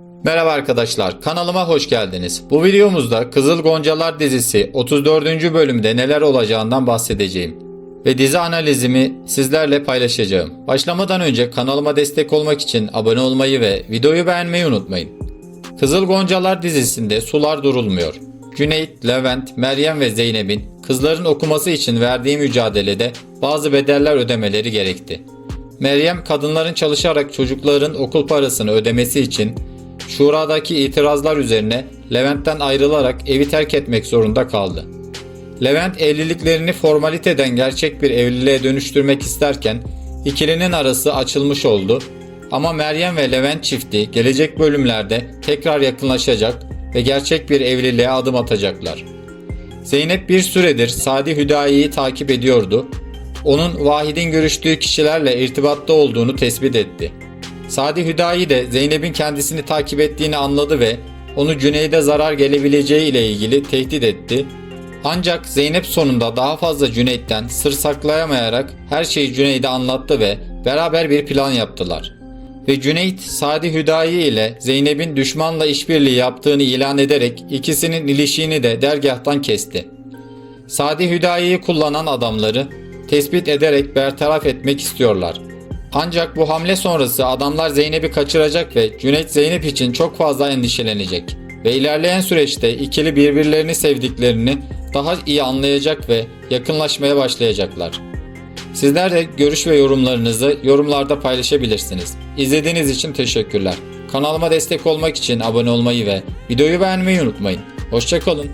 Merhaba arkadaşlar, kanalıma hoş geldiniz. Bu videomuzda Kızıl Goncalar dizisi 34. bölümde neler olacağından bahsedeceğim. Ve dizi analizimi sizlerle paylaşacağım. Başlamadan önce kanalıma destek olmak için abone olmayı ve videoyu beğenmeyi unutmayın. Kızıl Goncalar dizisinde sular durulmuyor. Cüneyt, Levent, Meryem ve Zeynep'in kızların okuması için verdiği mücadelede bazı bedeller ödemeleri gerekti. Meryem kadınların çalışarak çocukların okul parasını ödemesi için Şura'daki itirazlar üzerine Levent'ten ayrılarak evi terk etmek zorunda kaldı. Levent evliliklerini formaliteden gerçek bir evliliğe dönüştürmek isterken ikilinin arası açılmış oldu. Ama Meryem ve Levent çifti gelecek bölümlerde tekrar yakınlaşacak ve gerçek bir evliliğe adım atacaklar. Zeynep bir süredir Sadi Hüdayi'yi takip ediyordu. Onun Vahid'in görüştüğü kişilerle irtibatta olduğunu tespit etti. Sadi Hüdayi de Zeynep'in kendisini takip ettiğini anladı ve onu Cüneyd'e zarar gelebileceği ile ilgili tehdit etti. Ancak Zeynep sonunda daha fazla Cüneyd'den sır saklayamayarak her şeyi Cüneyd'e anlattı ve beraber bir plan yaptılar. Ve Cüneyt Sadi Hüdayi ile Zeynep'in düşmanla işbirliği yaptığını ilan ederek ikisinin ilişiğini de dergahtan kesti. Sadi Hüdayi'yi kullanan adamları tespit ederek bertaraf etmek istiyorlar. Ancak bu hamle sonrası adamlar Zeynep'i kaçıracak ve Cüneyt Zeynep için çok fazla endişelenecek. Ve ilerleyen süreçte ikili birbirlerini sevdiklerini daha iyi anlayacak ve yakınlaşmaya başlayacaklar. Sizler de görüş ve yorumlarınızı yorumlarda paylaşabilirsiniz. İzlediğiniz için teşekkürler. Kanalıma destek olmak için abone olmayı ve videoyu beğenmeyi unutmayın. Hoşçakalın.